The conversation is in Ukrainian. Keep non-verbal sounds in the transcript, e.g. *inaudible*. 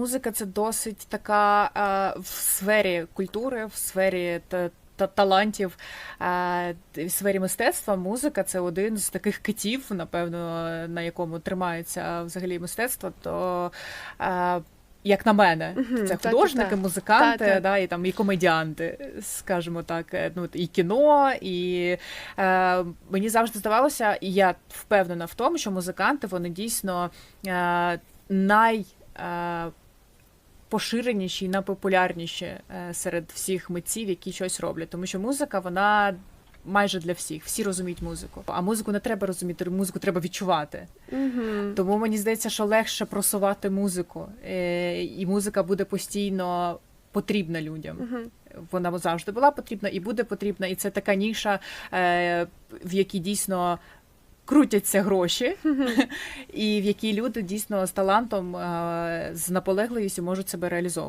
музика це досить така е, в сфері культури, в сфері та, та талантів, е, в сфері мистецтва. Музика це один з таких китів, напевно, на якому тримається взагалі мистецтво. То е, як на мене, Мгм, це художники, так. музиканти, Так, так. Да, і там і комедіанти, скажімо так, ну і кіно, і е, мені завжди здавалося, і я впевнена в тому, що музиканти вони дійсно е, най. Е, поширеніші і найпопулярніші е, серед всіх митців, які щось роблять. Тому що музика, вона майже для всіх. Всі розуміють музику. А музику не треба розуміти, музику треба відчувати. Угу. Тому мені здається, що легше просувати музику, Е, і музика буде постійно потрібна людям. Угу. Вона завжди була потрібна і буде потрібна. І це така ніша, е, в якій дійсно. Крутяться гроші, *laughs* і в якій люди дійсно з талантом, е, з наполегливістю можуть себе реалізовувати.